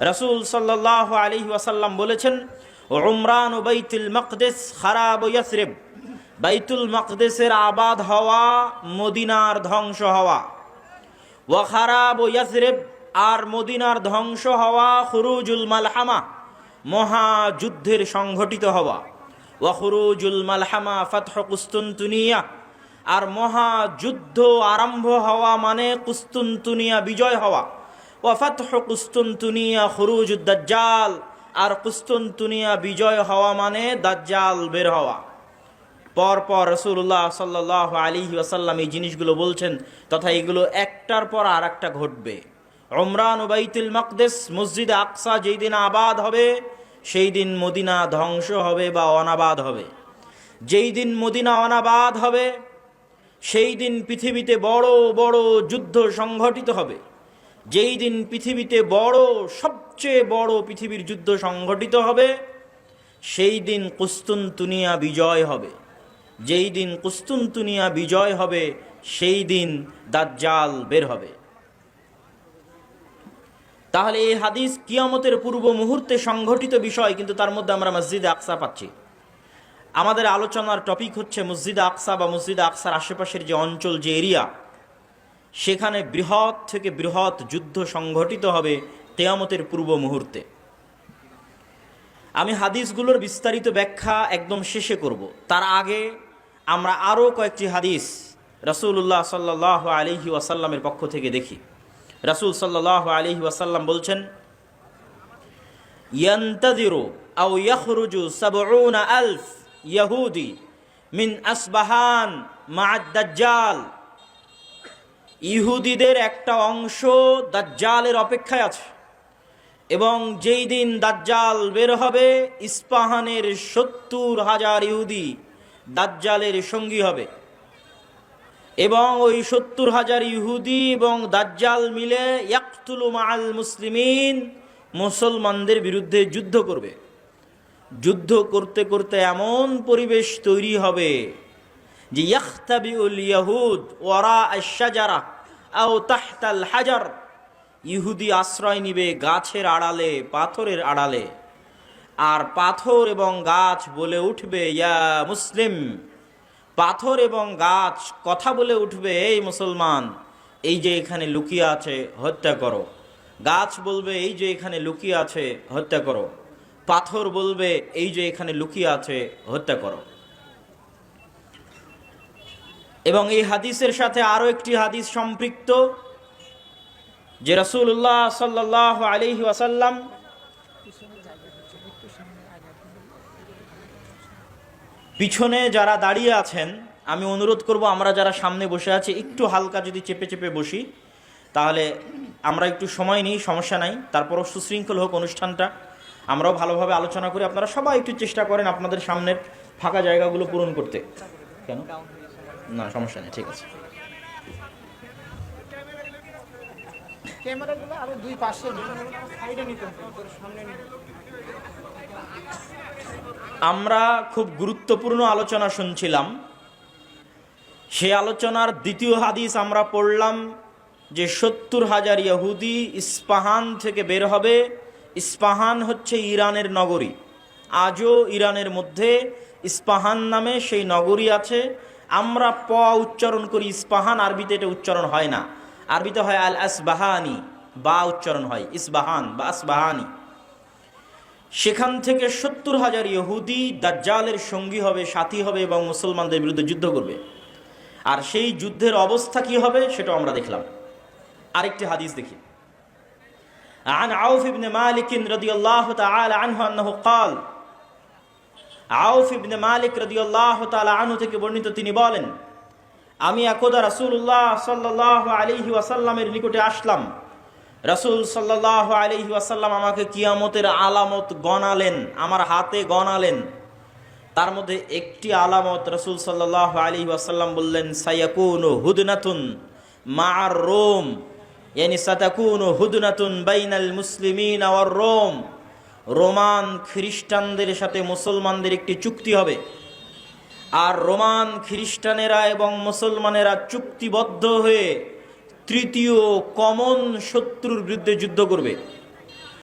রসুল সাল্লাহ আলী ওয়াসাল্লাম বলেছেন, উমরান ও বাইতুল মকদেস খারাব ইয়াসরিব। বাইতুল মকদেসের আবাদ হওয়া মদিনার ধ্বংস হওয়া। ওয়া খারাব ইয়াসরিব, আর মদিনার ধ্বংস হওয়া খুরুজুল মালহামা মহাযুদ্ধের সংঘটিত হওয়া। ওয়া খুরুজুল মালহামা ফাতহ কুস্তুনতুনিয়া, আর মহাযুদ্ধ আরম্ভ হওয়া মানে কুস্তুনতুনিয়া বিজয় হওয়া। ওয়া ফাতহ কুস্তুনতুনিয়া খুরুজুদ দাজ্জাল। আর কুস্তুনতুনিয়া বিজয় হওয়া মানে দাজ্জাল বের হওয়া। পর পর রসুল্লাহ সাল্লাহ আলী ওয়াসাল্লাম এই জিনিসগুলো বলছেন, তথা এগুলো একটার পর আর একটা ঘটবে ওমরান ওবাইতুল মকদেস, মসজিদ আকসা যেই দিন আবাদ হবে, সেই দিন মদিনা ধ্বংস হবে বা অনাবাদ হবে। যেই দিন মদিনা অনাবাদ হবে, সেই দিন পৃথিবীতে বড় বড় যুদ্ধ সংঘটিত হবে। যেই দিন পৃথিবীতে বড়, সবচেয়ে বড় পৃথিবীর যুদ্ধ সংঘটিত হবে, সেই দিন কুস্তুনতুনিয়া বিজয় হবে। যেই দিন কুস্তুনতুনিয়া বিজয় হবে, সেই দিন দাজ্জাল বের হবে। তাহলে এই হাদিস কিয়ামতের পূর্ব মুহূর্তে সংঘটিত বিষয়, কিন্তু তার মধ্যে আমরা মসজিদে আকসা পাচ্ছি। আমাদের আলোচনার টপিক হচ্ছে মসজিদ আকসা বা মসজিদ আকসার আশেপাশের যে অঞ্চল, যে এরিয়া সেখানে বৃহৎ থেকে বৃহৎ যুদ্ধ সংঘটিত হবে তেয়ামতের পূর্ব মুহূর্তে। আমি হাদিসগুলোর বিস্তারিত ব্যাখ্যা একদম শেষে করব। তার আগে আমরা আরও কয়েকটি হাদিস রসুল্লাহ সাল্লাহ আলহি ওয়াসাল্লামের পক্ষ থেকে দেখি। রসুল সাল্লাহ আলহি ওয়াসাল্লাম বলছেন ইয়ান্তাদিরু আও ইয়াখরুজু সাবউনা আলফ ইয়াহুদি মিন আসবাহান মা'আদ দাজ্জাল। ইহুদিদের একটা অংশ দাজ্জালের অপেক্ষায় আছে। এবং যেই দিন দাজ্জাল বের হবে, ইস্পাহানের সত্তর হাজার ইহুদি দাজ্জালের সঙ্গী হবে। এবং ওই সত্তর হাজার ইহুদি এবং দাজ্জাল মিলে ইয়াকতুলু মাল মুসলিমিন মুসলমানদের বিরুদ্ধে যুদ্ধ করবে। যুদ্ধ করতে করতে এমন পরিবেশ তৈরি হবে যে ইয়াখতাবিউল ইয়াহুদ ওয়ারা আশাজারা আও তাহতাল হাজার। ইহুদি আশ্রয় নিবে গাছের আড়ালে, পাথরের আড়ালে। আর পাথর এবং গাছ বলে উঠবে, ইয়া মুসলিম! পাথর এবং গাছ কথা বলে উঠবে, এই মুসলমান! এই যে এখানে লুকিয়ে আছে, হত্যা করো। গাছ বলবে, এই যে এখানে লুকিয়ে আছে, হত্যা করো। পাথর বলবে, এই যে এখানে লুকিয়ে আছে, হত্যা করো। এবং এই হাদিসের সাথে আরও একটি হাদিস সম্পৃক্ত, যে রসুল্লাহ সাল্লাহ আলহি ওয়াসাল্লাম পিছনে যারা দাঁড়িয়ে আছেন, আমি অনুরোধ করব আমরা যারা সামনে বসে আছি, একটু হালকা যদি চেপে চেপে বসি, তাহলে আমরা একটু সময় নিই, সমস্যা নাই। তারপরও সুশৃঙ্খল হোক অনুষ্ঠানটা। আমরাও ভালোভাবে আলোচনা করি। আপনারা সবাই একটু চেষ্টা করেন আপনাদের সামনের ফাঁকা জায়গাগুলো পূরণ করতে। কেন? না সমস্যা নেই ঠিক আছে। ক্যামেরাগুলো আরও দুই পাশে সাইডে নিতে হবে সামনে আমরা খুব গুরুত্বপূর্ণ আলোচনা শুনছিলাম। সে আলোচনার দ্বিতীয় হাদিস আমরা পড়লাম যে সত্তর হাজার ইহুদি ইস্পাহান থেকে বের হবে। ইস্পাহান হচ্ছে ইরানের নগরী। আজও ইরানের মধ্যে ইস্পাহান নামে সেই নগরী আছে। আমরা প উচ্চারণ করি ইস্পাহান আরবিতে এটা উচ্চারণ হয় না আরবিতে হয় আল আসবাহানি বা উচ্চারণ হয় ইসবাহান বা আসবাহানি সেখান থেকে সত্তর হাজার ইহুদি দাজ্জালের সঙ্গী হবে সাথী হবে এবং মুসলমানদের বিরুদ্ধে যুদ্ধ করবে আর সেই যুদ্ধের অবস্থা কি হবে সেটা আমরা দেখলাম আরেকটি হাদিস দেখি عن عوف بن مالك رضي الله تعالى عنه أنه قال আউফ ইবনে মালিক রাদিয়াল্লাহু তাআলা আনহু থেকে বর্ণিত তিনি বলেন, আমি একদা রাসূলুল্লাহ সাল্লাল্লাহু আলাইহি ওয়াসাল্লামের নিকটে আসলাম। রাসূল সাল্লাল্লাহু আলাইহি ওয়াসাল্লাম আমাকে কিয়ামতের আলামত গণালেন, আমার হাতে গণালেন। তার মধ্যে একটি আলামত রাসূল সাল্লাল্লাহু আলাইহি ওয়াসাল্লাম বললেন, সায়াকুনু হুদনাতুন মা'আর রোম। ইয়ানি সাতাকুনু হুদনাতুন বাইনাল মুসলিমিন ওয়ার রোম। রোমান খ্রিস্টানদের সাথে মুসলমানদের একটি চুক্তি হবে। আর রোমান খ্রিস্টানেরা এবং মুসলমানেরা চুক্তিবদ্ধ হয়ে তৃতীয় কমন শত্রুর বিরুদ্ধে যুদ্ধ করবে।